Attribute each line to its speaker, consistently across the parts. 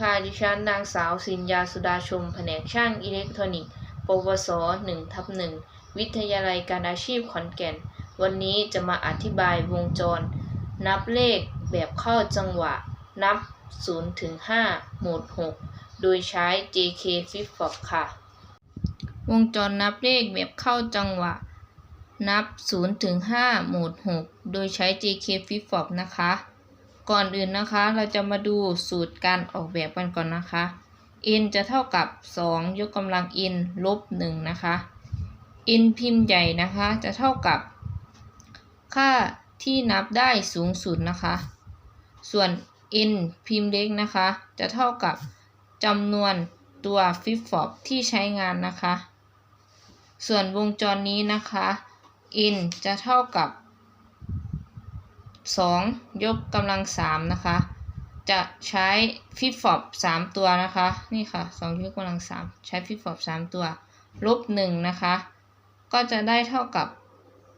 Speaker 1: ค่ะ ดิฉันนางสาวสินยาสุดาชม แผนกช่างอิเล็กทรอนิกส์ ปวส1ทับ1วิทยาลัยการอาชีพขอนแก่น วันนี้จะมาอธิบายวงจร นับเลขแบบเข้าจังหวะ นับ0ถึง5โหมด6 โดยใช้ JK Flip Flop ค่ะ วงจรนับเลขแบบเข้าจังหวะ นับ0ถึง5โหมด6 โดยใช้ JK Flip Flop นะคะ ก่อนอื่นนะคะ เราจะมาดูสูตรการออกแบบกันก่อนนะคะ n จะเท่ากับ 2 ยกกำลัง n ลบ1นะคะ n พิมพ์ใหญ่นะคะ จะเท่ากับ ค่าที่นับได้สูงสุดนะคะ ส่วน n พิมพ์เล็กนะคะ จะเท่ากับจำนวนตัวฟิปฟอบที่ใช้งานนะคะ ส่วนวงจรนี้นะคะ n จะเท่ากับ 2 ยกกำลัง 3 นะคะ จะใช้ฟิปฟอบ3ตัวนะคะ นี่ค่ะ 2 ยกกำลัง 3 ใช้ฟิปฟอบ3ตัว ลบ1นะคะ ก็จะได้เท่ากับ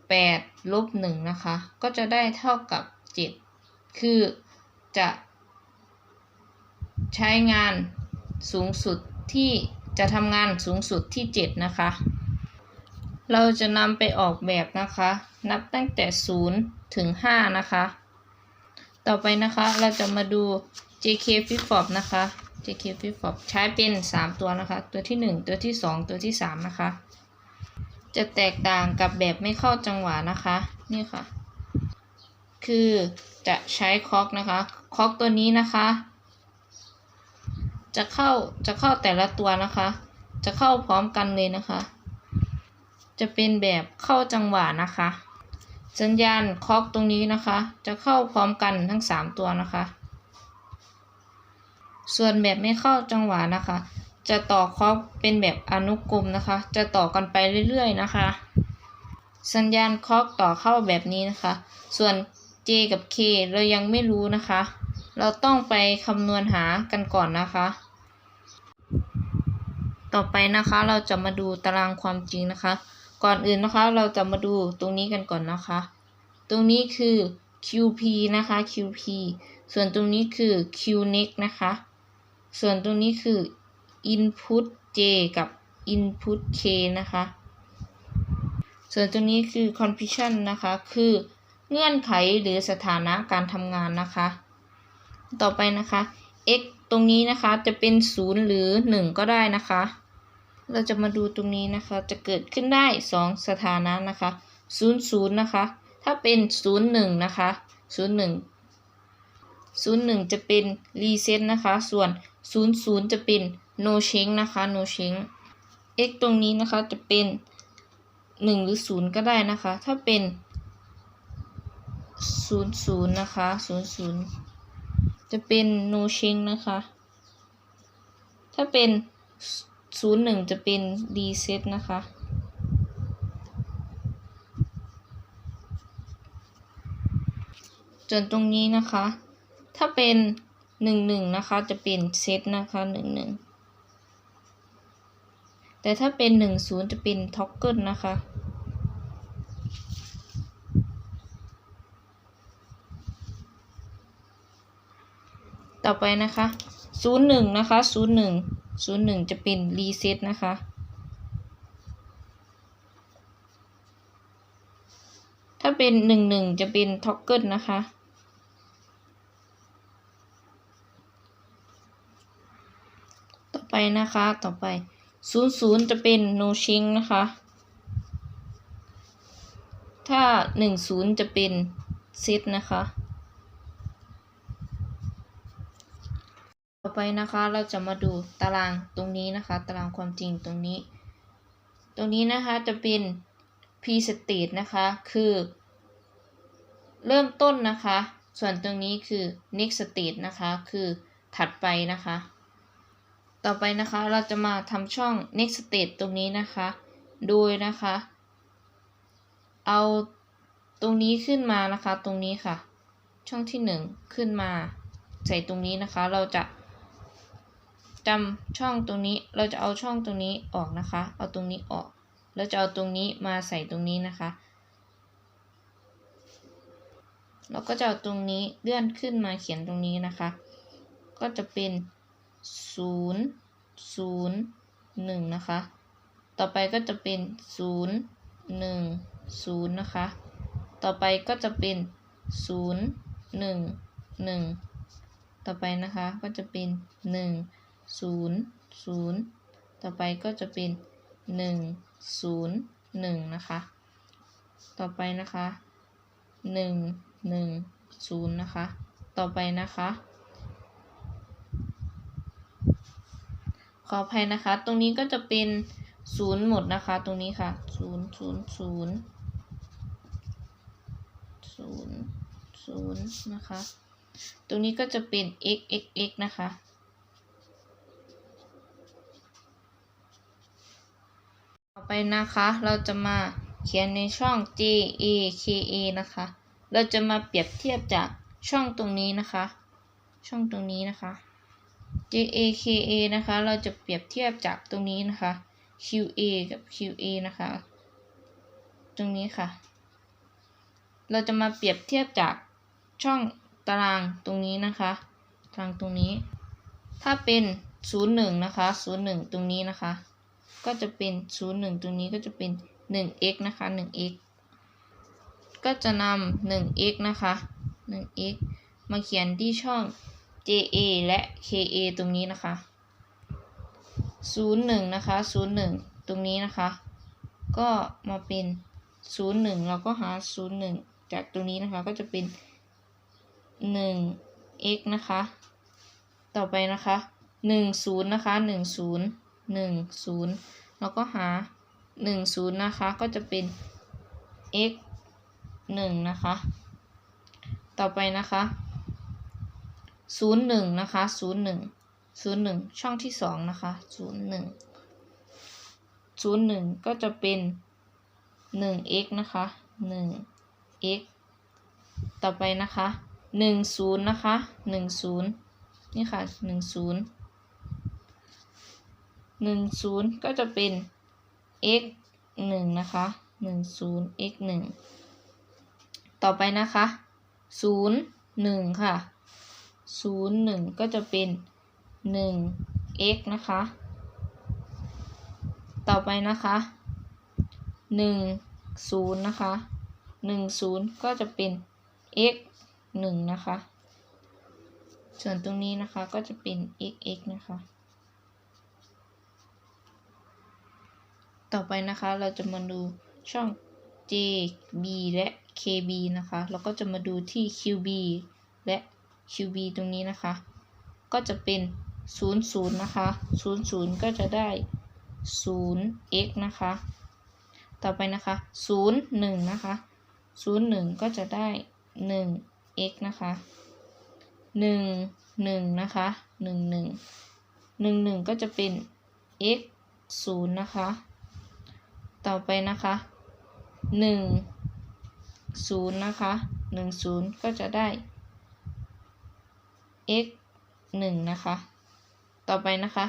Speaker 1: 8 ลบ1นะคะ ก็จะได้เท่ากับ 7 คือจะ ใช้งานสูงสุดที่จะทำงานสูงสุดที่ 7 นะคะ เราจะนำไปออกแบบนะคะ นับตั้งแต่ 0 ถึง 5 นะคะ ต่อไปนะคะเราจะมาดู JK Flip Flop นะคะ JK Flip Flop ใช้เป็น 3 ตัวนะคะ ตัวที่ 1 ตัวที่ 2 ตัวที่ 3 นะคะ จะแตกต่างกับแบบไม่เข้าจังหวะนะคะ นี่ค่ะ คือจะใช้คอกนะคะ คอกตัวนี้นะคะ จะเข้าจะเข้าแต่ละตัวนะคะ จะเข้าพร้อมกันเลยนะคะ จะเป็นแบบเข้าจังหวะนะคะ สัญญาณค็อกตรงนี้นะคะ จะเข้าพร้อมกันทั้ง 3 ตัวนะคะ ส่วนแบบไม่เข้าจังหวะนะคะ จะต่อค็อกเป็นแบบอนุกรมนะคะ จะต่อกันไปเรื่อยๆนะคะ สัญญาณค็อกต่อเข้าแบบนี้นะคะ ส่วน J กับ K เรายังไม่รู้นะคะ เราต้องไปคำนวณหากันก่อนนะคะ ต่อไปนะคะเราจะมาดูตารางความจริงนะคะ ก่อนอื่นนะคะเราจะมาดูตรงนี้กันก่อนนะคะ ตรงนี้คือ QP นะคะ QP ส่วนตรงนี้คือ QNext นะคะ ส่วนตรงนี้คือ Input J กับ Input K นะคะ ส่วนตรงนี้คือ Condition นะคะ คือเงื่อนไขหรือสถานะการทำงานนะคะ ต่อไปนะคะ x ตรงนี้นะคะจะเป็น 0 หรือ 1 ก็ได้นะคะ เราจะมาดูตรงนี้นะคะ จะเกิดขึ้นได้ 2 สถานะนะคะ0 0นะคะ ถ้าเป็น 0 1นะคะ0 1 0 1 จะเป็น reset นะคะ ส่วน 0 0 จะเป็น no change นะคะ no change x ตรงนี้นะคะจะเป็น 1 หรือ 0 ก็ได้นะคะ ถ้าเป็น 0 0 นะคะ 0 0 จะเป็น no change นะคะ ถ้าเป็น 01 จะเป็น reset นะคะ จนตรงนี้นะคะ ถ้าเป็น 11 นะคะ จะเป็น set นะคะ 11 แต่ถ้าเป็น 10 จะเป็น toggle นะคะต่อไปนะคะ 01 นะคะ 01 ศูนย์หนึ่งจะเป็นรีเซ็ตนะคะ ถ้าเป็นหนึ่งหนึ่งจะเป็นท็อกเกิลนะคะ ต่อไปนะคะต่อไปศูนย์ศูนย์จะเป็นโนชิงนะคะ ถ้าหนึ่งศูนย์จะเป็นเซตนะคะ ต่อไปนะคะเราจะมาดูตารางตรงนี้นะคะ ตารางความจริงตรงนี้ ตรงนี้นะคะจะเป็น p state นะคะคือ เริ่มต้นนะคะ ส่วนตรงนี้คือ next state นะคะคือถัดไปนะคะ ต่อไปนะคะเราจะมาทำช่อง next state ตรงนี้นะคะ โดยนะคะ เอาตรงนี้ขึ้นมานะคะตรงนี้ค่ะ ช่องที่หนึ่งขึ้นมา ใส่ตรงนี้นะคะเราจะ จำช่องตรงนี้เราจะเอาช่องตรงนี้ออกนะคะ เอาตรงนี้ออก แล้วจะเอาตรงนี้มาใส่ตรงนี้นะคะ เราก็จะเอาตรงนี้เลื่อนขึ้นมาเขียนตรงนี้นะคะ ก็จะเป็นศูนย์ศูนย์หนึ่งนะคะ ต่อไปก็จะเป็นศูนย์หนึ่งศูนย์นะคะ ต่อไปก็จะเป็นศูนย์หนึ่งหนึ่งต่อไปนะคะก็จะเป็นหนึ่ง ศูนย์ศูนย์ต่อไปก็จะเป็นหนึ่งศูนย์หนึ่งนะคะ ต่อไปนะคะหนึ่งหนึ่งศูนย์นะคะ ต่อไปนะคะ ขออภัยนะคะ ตรงนี้ก็จะเป็นศูนย์หมดนะคะ ตรงนี้ค่ะศูนย์ศูนย์ศูนย์ศูนย์ศูนย์นะคะ ตรงนี้ก็จะเป็น x x x นะคะ ต่อ ไปนะคะ เราจะมาเขียนในช่อง J A K A นะคะ เราจะมาเปรียบเทียบจากช่องตรงนี้นะคะ ช่องตรงนี้นะคะ J A K A นะคะ เราจะเปรียบเทียบจากตรงนี้นะคะ Q A กับ Q A นะคะ ตรงนี้ค่ะ เราจะมาเปรียบเทียบจากช่องตารางตรงนี้นะคะ ตารางตรงนี้ ถ้าเป็น 01 นะคะ 01 ตรงนี้นะคะ ก็จะเป็น 01 ตรงนี้ก็จะเป็น 1x นะคะ 1x ก็จะนำ 1x นะคะ 1x มาเขียนที่ช่อง JA และ KA ตรงนี้นะคะ 01 นะคะ 01 ตรงนี้นะคะ ก็มาเป็น 01 เราก็หา 01 จากตรงนี้นะคะก็จะเป็น 1 x นะคะ ต่อไปนะคะ 10 นะคะ 10 10 แล้วก็หา 10 นะคะ ก็จะเป็น x 1 นะคะ ต่อไปนะคะ 01 นะคะ 01 01 ช่องที่ 2 นะคะ 01 01 ก็จะเป็น 1x นะคะ 1x ต่อไปนะคะหนึ่งศูนะคะหนึ่งศูนย์นี่ค่ะหนึ่งศูนย์ หนึ่งศูนย์ก็จะเป็น x หนึ่งนะคะหนึ่งศูนย์ x หนึ่งต่อไปนะคะศูนย์หนึ่งค่ะศูนย์หนึ่งก็จะเป็นหนึ่ง x นะคะ ต่อไปนะคะหนึ่งศูนย์นะคะหนึ่งศูนย์ก็จะเป็น x หนึ่งนะคะ ส่วนตรงนี้นะคะก็จะเป็น x x นะคะ ต่อไปนะคะ เราจะมาดูช่อง j b และ k b นะคะ แล้วก็จะมาดูที่ q b และ q b ตรงนี้นะคะ ก็จะเป็น 0 0 นะคะ 0 0 ก็จะได้ 0 x นะคะ ต่อไปนะคะ 0 1 นะคะ 0 1 ก็จะได้ 1 x นะคะ 1 1 นะคะ 1 1 1 1 ก็จะเป็น x 0 นะคะ ต่อไปนะคะ1 0นะคะ1 0ก็จะได้ x 1นะคะ ต่อไปนะคะ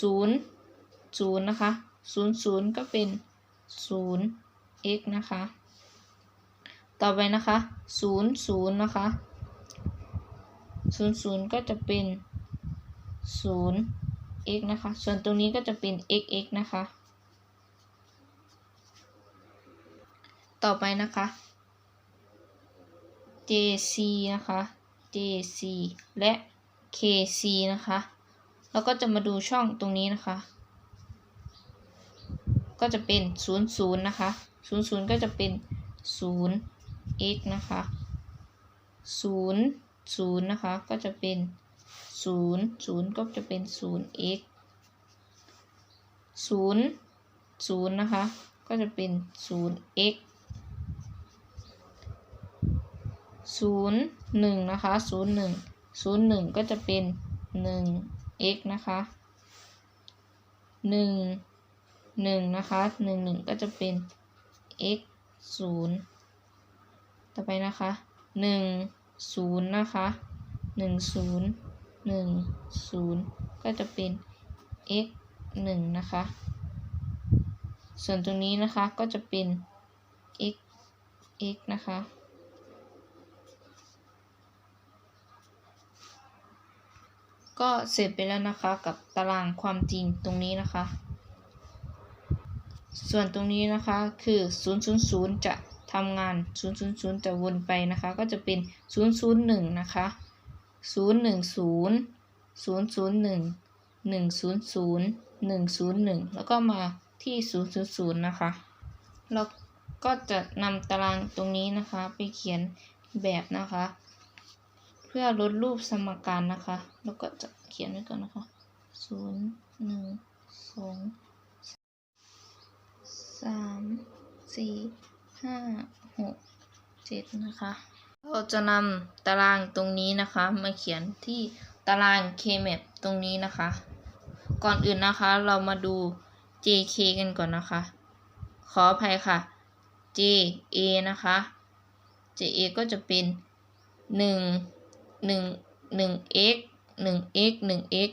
Speaker 1: 0 0นะคะ0 0ก็เป็น0 x นะคะ ต่อไปนะคะ0 0นะคะ0 0ก็จะเป็น0 x นะคะ ส่วนตรงนี้ก็จะเป็น x x นะคะ ต่อไปนะคะ JC นะคะ JC และ KC นะคะ แล้วก็จะมาดูช่องตรงนี้นะคะ ก็จะเป็น 0 0 นะคะ 0 0 ก็จะเป็น 0 x นะคะ 0 0 นะคะ ก็จะเป็น 0 0 ก็จะเป็น 0 x 0 0 นะคะ ก็จะเป็น 0 x ศูนย์หนึ่งนะคะศูนย์หนึ่งศูนย์หนึ่งก็จะเป็นหนึ่ง x นะคะหนึ่งหนึ่งนะคะหนึ่งหนึ่งก็จะเป็น x ศูนย์ต่อไปนะคะหนึ่งศูนย์นะคะหนึ่งศูนย์หนึ่งศูนย์ก็จะเป็น x หนึ่งนะคะ ส่วนตรงนี้นะคะก็จะเป็น x x นะคะ ก็เสร็จไปแล้วนะคะกับตารางความจริงตรงนี้นะคะ ส่วนตรงนี้นะคะคือ 000 จะทำงาน 000 จะวนไปนะคะ ก็จะเป็น 001 นะคะ 010 001 100 101 แล้วก็มาที่ 000 นะคะเราก็จะนำตารางตรงนี้นะคะ ไปเขียนแบบนะคะ พื่อลดรูปสมการนะคะ แล้วก็จะเขียนไว้ก่อนนะคะ0 1 2สามสี่ห้าหกเจ็ดนะคะ เราจะนำตารางตรงนี้นะคะ มาเขียนที่ตาราง Kmap ตรงนี้นะคะ ก่อนอื่นนะคะเรามาดู JK กันก่อนนะคะ ขออภัยค่ะ JA นะคะ JA ก็จะเป็นหนึ่ง หนึ่งหนึ่ง x หนึ่ง x หนึ่ง x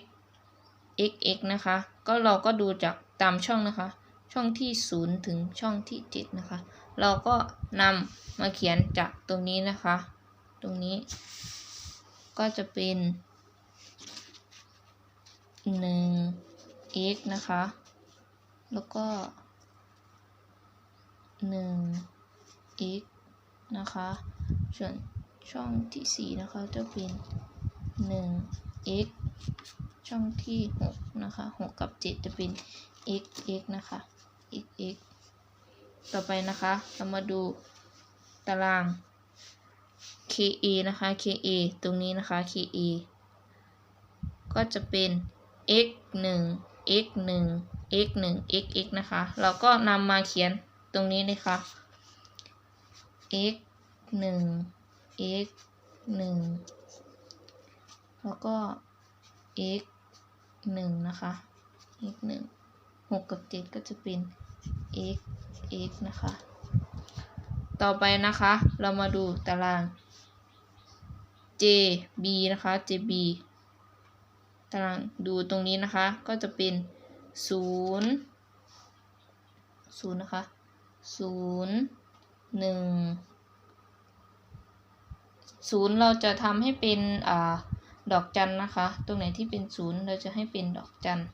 Speaker 1: x x นะคะ ก็เราก็ดูจากตามช่องนะคะ ช่องที่0ถึงช่องที่7นะคะ เราก็นำมาเขียนจากตรงนี้นะคะ ตรงนี้ ก็จะเป็น1 x นะคะ แล้วก็1 x นะคะ ส่วน ช่องที่ 4 นะคะจะเป็น 1 x ช่องที่ 6 นะคะ 6 กับ 7 จะเป็น x x นะคะ x x ต่อไปนะคะ เรามาดูตาราง ka นะคะ ka ตรงนี้นะคะ ka ก็จะเป็น x 1 x 1 x 1 x x นะคะ เราก็นำมาเขียนตรงนี้เลยค่ะ x 1 x 1แล้วก็ x 1นะคะ x 1 6กับ 7 ก็จะเป็น x x นะคะ ต่อไปนะคะ เรามาดูตาราง JB นะคะ JB ตารางดูตรงนี้นะคะ ก็จะเป็น 0 0 นะคะ 0 1 0เราจะทำให้เป็นอดอกจันนะคะ ตรงไหนที่เป็น0เราจะให้เป็นดอกจัน0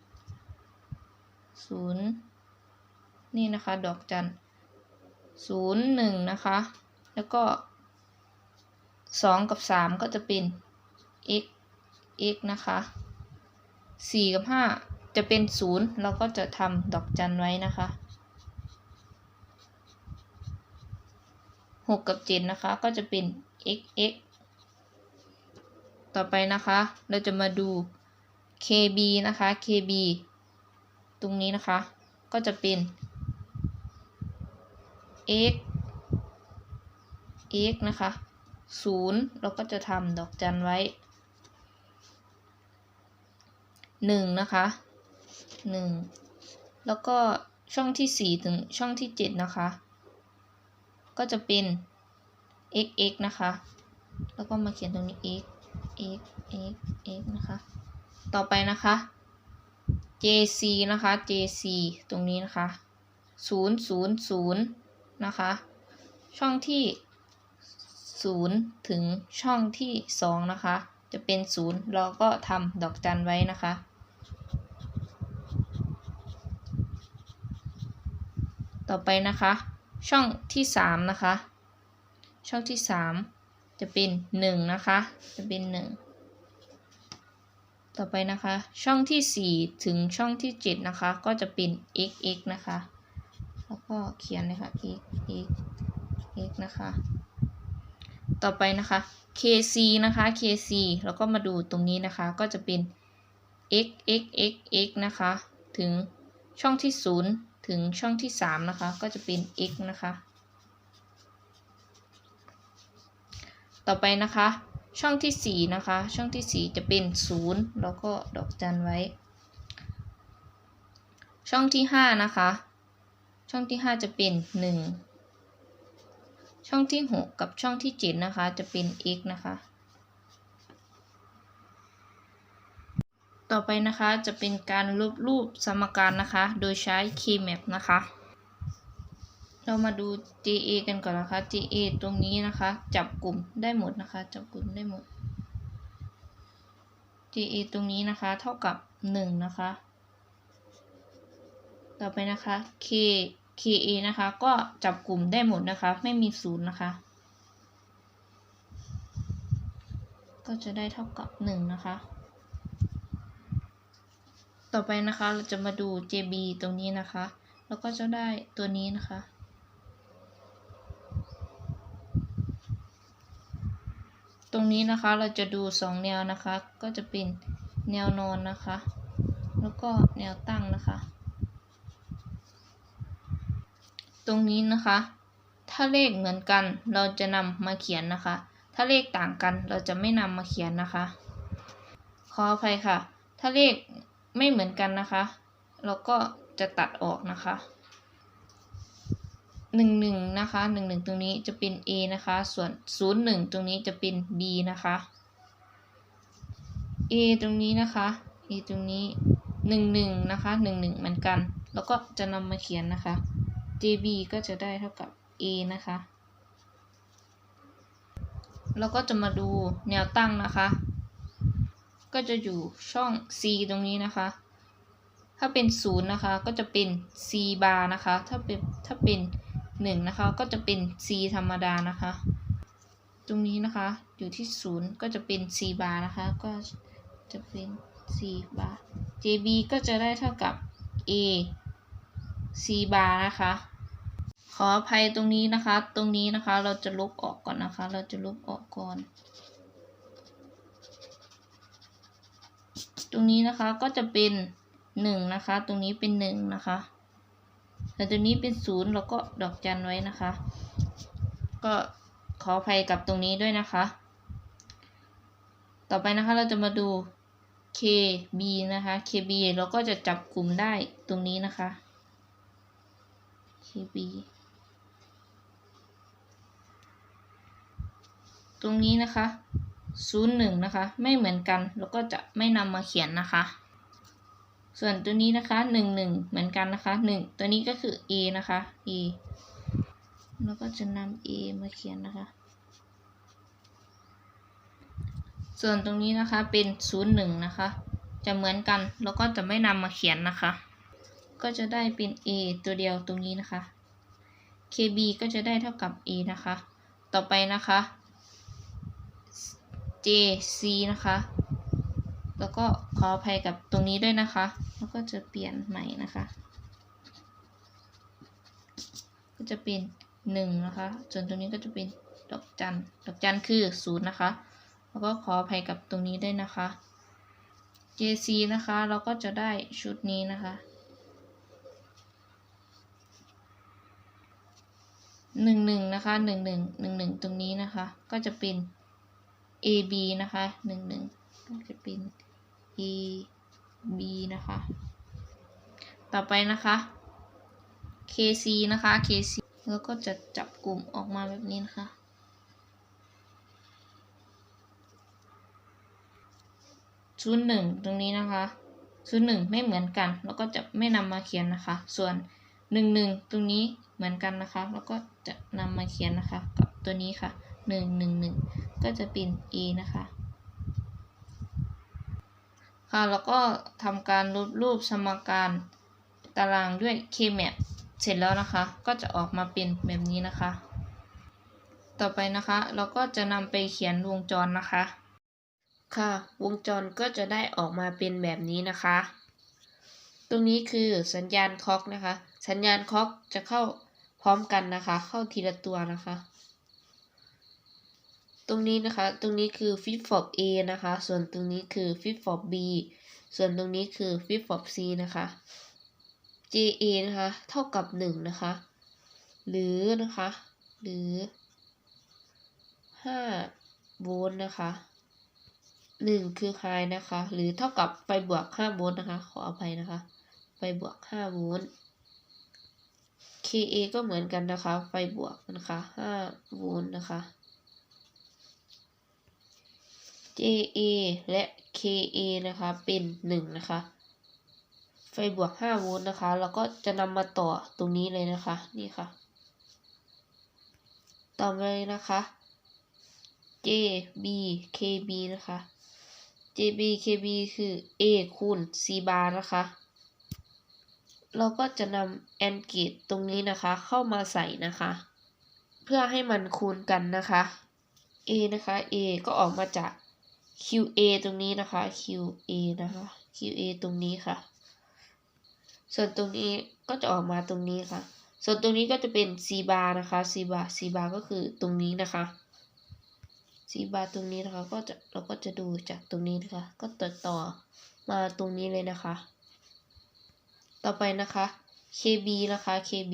Speaker 1: นี่นะคะ ดอกจัน0 1นย์หนึ่งนะคะ แล้วก็2กับ3ก็จะเป็น x x นะคะ4กับ5จะเป็น0เราก็จะทำดอกจันไว้นะคะ6กับ7นะคะก็จะเป็น x x ต่อไปนะคะ เราจะมาดู kb นะคะ kb ตรงนี้นะคะ ก็จะเป็น x x นะคะ0เราก็จะทำดอกจันไว้1นะคะ1แล้วก็ช่องที่4ถึงช่องที่7นะคะ ก็จะเป็น x x นะคะ แล้วก็มาเขียนตรงนี้ x x x x นะคะ ต่อไปนะคะ jc นะคะ jc ตรงนี้นะคะ 0 0 0 นะคะ ช่องที่ 0 ถึงช่องที่ 2 นะคะ จะเป็น 0 เราก็ทำดอกจันไว้นะคะต่อไปนะคะ ช่องที่ 3 นะคะ ช่องที่3จะเป็น1นะคะ จะเป็น1ต่อไปนะคะ ช่องที่4ถึงช่องที่7นะคะ ก็จะเป็น x x นะคะ แล้วก็เขียนเลยค่ะ x x x นะคะ ต่อไปนะคะ kc นะคะ kc แล้วก็มาดูตรงนี้นะคะ ก็จะเป็น x x x x นะคะ ถึงช่องที่0ถึงช่องที่3นะคะ ก็จะเป็น x นะคะ ต่อไปนะคะ ช่องที่4นะคะ ช่องที่ 4 จะเป็น 0 แล้วก็ดอกจันไว้ ช่องที่ 5 นะคะ ช่องที่ 5 จะเป็น 1 ช่องที่ 6 กับช่องที่ 7 นะคะ จะเป็น x นะคะ ต่อไปนะคะจะเป็นการลบรูปสมการนะคะ โดยใช้ Kmap นะคะ เรามาดู JA กันก่อนนะคะ JA ตรงนี้นะคะ จับกลุ่มได้หมดนะคะ จับกลุ่มได้หมด JA ตรงนี้นะคะ เท่ากับหนึ่งนะคะ ต่อไปนะคะ K KA นะคะ ก็จับกลุ่มได้หมดนะคะ ไม่มีศูนย์นะคะ ก็จะได้เท่ากับหนึ่งนะคะ ต่อไปนะคะ เราจะมาดู JB ตรงนี้นะคะ แล้วก็จะได้ตัวนี้นะคะ ตรง นี้นะคะเราจะดูสองแนวนะคะ ก็จะเป็นแนวนอนนะคะ แล้วก็แนวตั้งนะคะ ตรงนี้นะคะ ถ้าเลขเหมือนกันเราจะนำมาเขียนนะคะ ถ้าเลขต่างกันเราจะไม่นำมาเขียนนะคะ ขออภัยค่ะ ถ้าเลขไม่เหมือนกันนะคะ เราก็จะตัดออกนะคะ หนึ่งหนึ่งนะคะหนึ่งหนึ่งตรงนี้จะเป็น A นะคะ ส่วนศูนย์หนึ่งตรงนี้จะเป็น B นะคะ A ตรงนี้นะคะ A ตรงนี้หนึ่งหนึ่งนะคะหนึ่งหนึ่งเหมือนกัน แล้วก็จะนำมาเขียนนะคะ JB ก็จะได้เท่ากับ A นะคะ แล้วก็จะมาดูแนวตั้งนะคะ ก็จะอยู่ช่อง C ตรงนี้นะคะถ้าเป็นศูนย์นะคะก็จะเป็น C bar นะคะ ถ้าเป็นถ้าเป็น หนึ่งนะคะ ก็จะเป็น C ธรรมดานะคะ ตรงนี้นะคะอยู่ที่ศูนย์ก็จะเป็น C bar นะคะ ก็จะเป็น C bar JB ก็จะได้เท่ากับ A C bar นะคะ ขออภัยตรงนี้นะคะ ตรงนี้นะคะเราจะลบออกก่อนนะคะ เราจะลบออกก่อน ตรงนี้นะคะก็จะเป็นหนึ่งนะคะ ตรงนี้เป็นหนึ่งนะคะ แต่ตรงนี้เป็นศูนย์เราก็ดอกจันไว้นะคะ ก็ขออภัยกับตรงนี้ด้วยนะคะ ต่อไปนะคะเราจะมาดู KB นะคะ KB เราก็จะจับกลุ่มได้ตรงนี้นะคะ KB ตรงนี้นะคะศูนย์หนึ่งนะคะ ไม่เหมือนกัน แล้วก็จะไม่นำมาเขียนนะคะ ส่วนตัวนี้นะคะหนึ่งหนึ่งเหมือนกันนะคะหนึ่งตัวนี้ก็คือ a นะคะ a แล้วก็จะนำ a มาเขียนนะคะ ส่วนตรงนี้นะคะเป็นศูนย์หนึ่งนะคะ จะเหมือนกันแล้วก็จะไม่นำมาเขียนนะคะ ก็จะได้เป็น a ตัวเดียวตรงนี้นะคะ kb ก็จะได้เท่ากับ a นะคะ ต่อไปนะคะ JC นะคะ แล้วก็ขออภัยกับตรงนี้ด้วยนะคะ แล้วก็จะเปลี่ยนใหม่นะคะ ก็จะเป็นหนึ่งนะคะ ส่วนตรงนี้ก็จะเป็นดอกจัน ดอกจันคือศูนย์นะคะ แล้วก็ขออภัยกับตรงนี้ด้วยนะคะ JC นะคะ เราก็จะได้ชุดนี้นะคะหนึ่งหนึ่งนะคะหนึ่งหนึ่งหนึ่งหนึ่งตรงนี้นะคะ ก็จะเป็น A B นะคะหนึ่งหนึ่งก็จะเป็น A B นะคะ ต่อไปนะคะ K C นะคะ K C แล้วก็จะจับกลุ่มออกมาแบบนี้นะคะศูนย์หนึ่งตรงนี้นะคะศูนย์หนึ่งไม่เหมือนกัน แล้วก็จะไม่นำมาเขียนนะคะ ส่วนหนึ่งหนึ่งตรงนี้เหมือนกันนะคะ แล้วก็จะนำมาเขียนนะคะ กับตัวนี้ค่ะหนึ่งหนึ่งหนึ่งก็จะเป็น a นะคะ ค่ะ แล้วก็ทำการลบรูปสมการตารางด้วย Kmap เสร็จแล้วนะคะ ก็จะออกมาเป็นแบบนี้นะคะ ต่อไปนะคะ เราก็จะนำไปเขียนวงจรนะคะ ค่ะ วงจรก็จะได้ออกมาเป็นแบบนี้นะคะ ตรงนี้คือสัญญาณคล็อกนะคะ สัญญาณคล็อกจะเข้าพร้อมกันนะคะ เข้าทีละตัวนะคะ ตรงนี้นะคะ ตรงนี้คือ flip flop A นะคะ ส่วนตรงนี้คือ flip flop B ส่วนตรงนี้คือ flip flop C นะคะ JA นะคะ เท่ากับ 1 นะคะ หรือนะคะ หรือ5โวลต์นะคะ 1 คือ high นะคะ หรือเท่ากับไฟบวก5โวลต์นะคะ ขออภัยนะคะ ไฟบวก5โวลต์ KA ก็เหมือนกันนะคะ ไฟบวกนะคะ5โวลต์นะคะ JA และ KA นะคะเป็น1นะคะ ไฟบวก5โวลต์นะคะแล้วก็จะนำมาต่อตรงนี้เลยนะคะนี่ค่ะ ต่อไปนะคะ JB KB นะคะ
Speaker 2: JB KB คือ A คูณ C bar นะคะ เราก็จะนำ AND gate ตรงนี้นะคะ เข้ามาใส่นะคะ เพื่อให้มันคูณกันนะคะ A นะคะ A ก็ออกมาจาก QA ตรงนี้นะคะ QA นะคะ QA ตรงนี้ค่ะ ส่วนตรงนี้ก็จะออกมาตรงนี้ค่ะ ส่วนตรงนี้ก็จะเป็น C bar นะคะ C bar C bar ก็คือตรงนี้นะคะ C bar ตรงนี้นะคะ ก็จะเราก็จะดูจากตรงนี้นะคะ ก็ตัดต่อมาตรงนี้เลยนะคะ ต่อไปนะคะ KB นะคะ KB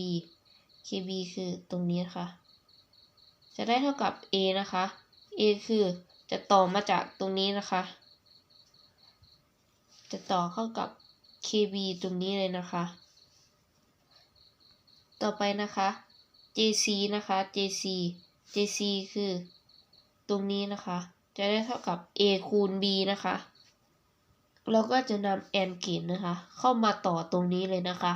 Speaker 2: KB คือตรงนี้นะคะจะได้เท่ากับ A นะคะ A คือ จะต่อมาจากตรงนี้นะคะ จะต่อเข้ากับ KB ตรงนี้เลยนะคะ ต่อไปนะคะ JC นะคะ JC JC คือ ตรงนี้นะคะ จะได้เท่ากับ A คูณ B นะคะเราก็จะนำ AND gate นะคะ เข้ามาต่อตรงนี้เลยนะคะ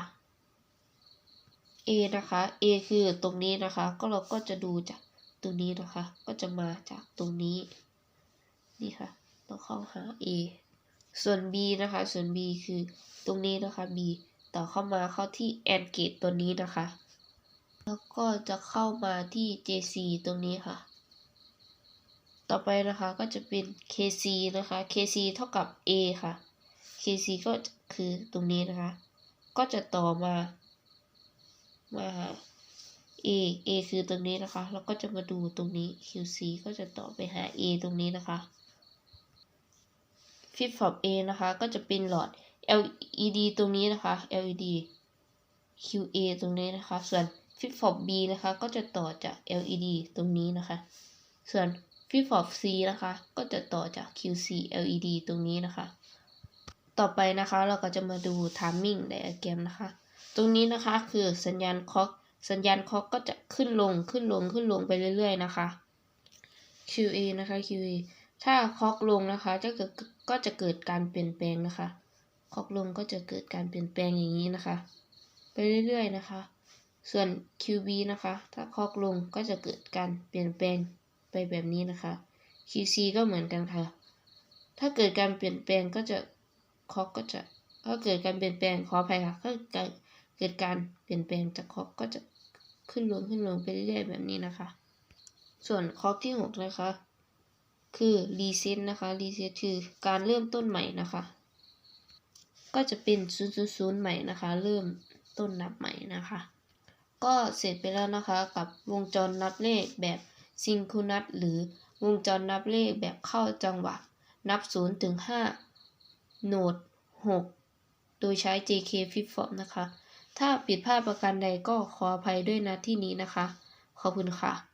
Speaker 2: A นะคะ A คือตรงนี้นะคะ ก็เราก็จะดูจากตรงนี้นะคะ ก็จะมาจากตรงนี้ นี่ค่ะ ต้องเข้าหา A ส่วน B นะคะ ส่วน B คือตรงนี้นะคะ B ต่อเข้ามาเข้าที่ AND gate ตัวนี้นะคะ แล้วก็จะเข้ามาที่ JC ตรงนี้ค่ะ ต่อไปนะคะก็จะเป็น KC นะคะ KC เท่ากับ A ค่ะ KC ก็คือตรงนี้นะคะ ก็จะต่อมา มา A A คือตรงนี้นะคะ แล้วก็จะมาดูตรงนี้ QC ก็จะต่อไปหา A ตรงนี้นะคะ Flip flop A นะคะ ก็จะเป็นหลอด LED ตรงนี้นะคะ LED QA ตรงนี้นะคะ ส่วน Flip flop B นะคะ ก็จะต่อจาก LED ตรงนี้นะคะ ส่วน Flip flop C นะคะ ก็จะต่อจาก QC LED ตรงนี้นะคะ ต่อไปนะคะเราก็จะมาดู timing diagram นะคะ ตรงนี้นะคะคือสัญญาณคล็อก สัญญาณคล็อกก็จะขึ้นลงขึ้นลงขึ้นลงไปเรื่อยๆนะคะ QA นะคะ QA ถ้าคล็อกลงนะคะจะเกิดก็จะเกิดการเปลี่ยนแปลงนะคะคล็อกลงก็จะเกิดการเปลี่ยนแปลงอย่างนี้นะคะ ไปเรื่อยๆนะคะ ส่วน QB นะคะ ถ้าคล็อกลงก็จะเกิดการเปลี่ยนแปลงไปแบบนี้นะคะ QC ก็เหมือนกันค่ะ ถ้าเกิดการเปลี่ยนแปลงก็จะคล็อกก็จะถ้าเกิดการเปลี่ยนแปลงขออภัยค่ะถ้าเกิดเกิดการเปลี่ยนแปลงจากคล็อกก็จะขึ้นลงขึ้นลงไปเรื่อยๆแบบนี้นะคะ ส่วนคล็อกที่หกนะคะ คือรีเซ็ตนะคะรีเซ็ตคือการเริ่มต้นใหม่นะคะ ก็จะเป็น 000 ใหม่นะคะ เริ่มต้นนับใหม่นะคะ ก็เสร็จไปแล้วนะคะกับวงจรนับเลขแบบซิงคูนัสหรือวงจรนับเลขแบบเข้าจังหวะ นับ 0 ถึง 5 โหนด 6 โดยใช้ JK Flip Flop นะคะ ถ้าผิดพลาดประการใดก็ขออภัยด้วยนะที่นี้นะคะ ขอบคุณค่ะ